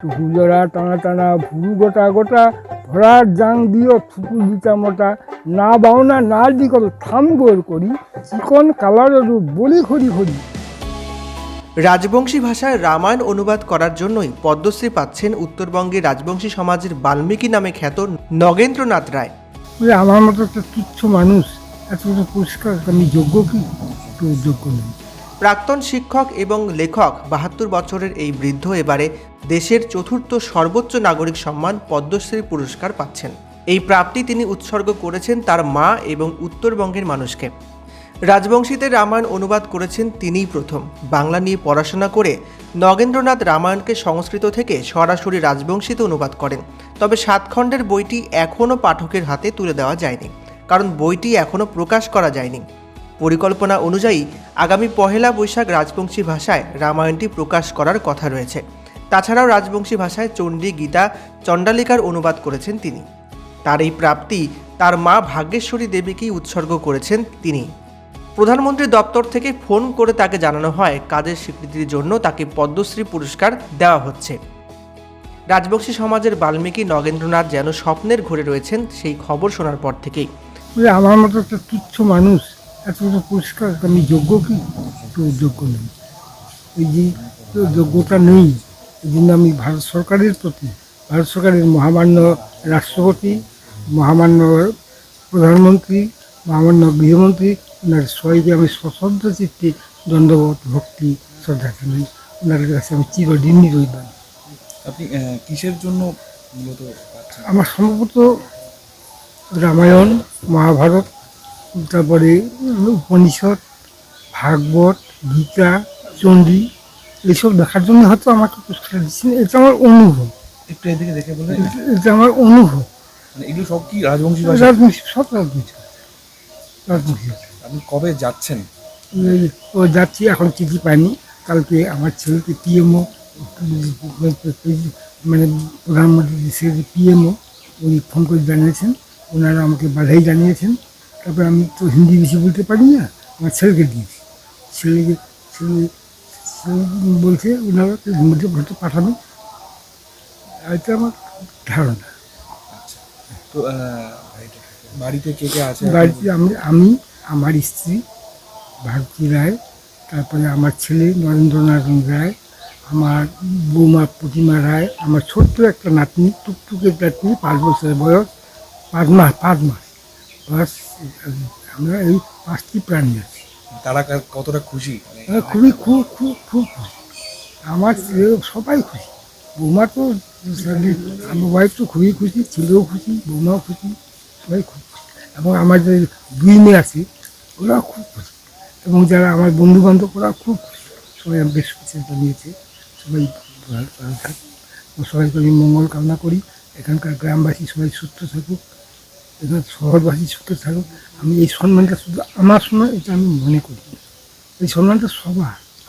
হুজরা টানা টানা ভুরু গোটা গোটা ভরার জাং দিও ফুকু দিতা মোটা। না বাউনা না দিকল থাম গোর করি চিকন কালার রূপ বলি খড়ি খড়ি। রাজবংশী ভাষায় রামায়ণ অনুবাদ করার জন্যই পদ্মশ্রী পাচ্ছেন উত্তরবঙ্গের রাজবংশী সমাজের বাল্মীকি নামে খ্যাত নগেন্দ্রনাথ রায়। আমার মতো একটা তুচ্ছ মানুষ এত পুরস্কার আমি যোগ্য কি? যোগ্য নেই। প্রাক্তন শিক্ষক এবং লেখক বাহাত্তর বছরের এই বৃদ্ধ এবারে দেশের চতুর্থ সর্বোচ্চ নাগরিক সম্মান পদ্মশ্রী পুরস্কার পাচ্ছেন। এই প্রাপ্তি তিনি উৎসর্গ করেছেন তার মা এবং উত্তরবঙ্গের মানুষকে। রাজবংশীতে রামায়ণ অনুবাদ করেছেন তিনিই প্রথম। বাংলা নিয়ে পড়াশোনা করে নগেন্দ্রনাথ রামায়ণকে সংস্কৃত থেকে সরাসরি রাজবংশীতে অনুবাদ করেন। তবে সাত খণ্ডের বইটি এখনও পাঠকের হাতে তুলে দেওয়া যায়নি, কারণ বইটি এখনও প্রকাশ করা যায়নি। পরিকল্পনা অনুযায়ী আগামী পহেলা বৈশাখ রাজবংশী ভাষায় রামায়ণটি প্রকাশ করার কথা রয়েছে। তাছাড়াও রাজবংশী ভাষায় চণ্ডী, গীতা, চণ্ডালিকার অনুবাদ করেছেন তিনি। তার এই প্রাপ্তি তার মা ভাগ্যেশ্বরী দেবীকেই উৎসর্গ করেছেন তিনি। প্রধানমন্ত্রী দপ্তর থেকে ফোন করে তাকে জানানো হয়, কাজের স্বীকৃতির জন্য তাকে পদ্মশ্রী পুরস্কার দেওয়া হচ্ছে। রাজবংশী সমাজের বাল্মীকি নগেন্দ্রনাথ যেন স্বপ্নের ঘরে রয়েছেন, সেই খবর শোনার পর থেকেই। আমার মতো একটা তুচ্ছ মানুষ এত পুরস্কার, আমি যোগ্য কি? যোগ্য নেই। এই যে যোগ্যতা নেই। এই আমি ভারত সরকারের প্রতি ভারত সরকারের মহামান্য রাষ্ট্রপতি মহামান্য প্রধানমন্ত্রী মহামান্য গৃহমন্ত্রী ওনার সবাইকে আমি সশ্রদ্ধ চিত্তে দণ্ডবোধ ভক্তি শ্রদ্ধা জানাই। ওনার কাছে আমি চিরঋণী রইলাম। আপনি কিসের জন্য মূলত আমার সম্ভবত রামায়ণ মহাভারত তারপরে উপনিষদ ভাগবত গীতা চণ্ডী এইসব দেখার জন্য হয়তো আমাকে পুরস্কার দিচ্ছেন এটা আমার অনুভব। একটু এদিকে দেখে বলে এটা- আমার অনুভব। মানে এগুলো সব কি রাজবংশী রাজবংশী সব রাজনীতি রাজনীতি আপনি কবে যাচ্ছেন? ও যাচ্ছি এখন চিঠি পাইনি। কালকে আমার ছেলেকে পিএমও মানে প্রধানমন্ত্রী পিএমও উনি ফোন করে জানিয়েছেন। ওনারা আমাকে বাধাই জানিয়েছেন। তারপরে আমি তো হিন্দি বেশি বলতে পারি না আমার ছেলেকে দিয়েছি। ছেলেকে ছেলে ছেলে বলছে ওনারা মধ্যে ভোটে পাঠাবে এটা আমার ধারণা। তো আহ, বাড়িতে কে কে আছে? বাড়িতে আমি আমি আমার স্ত্রী ভারতী রায় তারপরে আমার ছেলে নরেন্দ্রনাথ রায় আমার বৌমা প্রতিমা রায় আমার ছোট্ট একটা নাতনি টুকটুকের নাতনি পাঁচ বছরের বয়স পাঁচ মাস পাঁচ মাস। বাস আমরা এই পাঁচটি প্রাণী আছি। তারা কতটা খুশি? মানে খুবই খুব খুব খুব আমার সবাই খুশি। বৌমা তো আমার ওয়াইফ তো খুবই খুশি, ছেলেও খুশি, বৌমাও খুশি, সবাই খুব এবং আমার যে দুই মেয়ে আছে ওরা খুব খুশি। এবং যারা আমার বন্ধু বান্ধব ওরা খুব খুশি। সবাই বেশ শুভেচ্ছা নিয়েছে সবাই ভালো সবাইকে আমি মঙ্গল কামনা করি। এখানকার গ্রামবাসী সবাই সুস্থ থাকুক। শহরবাসী সুস্থ থাকুক, আমি এই সম্মানটা শুধু আমার সময়, এটা আমি মনে করি এই সম্মানটা সবার।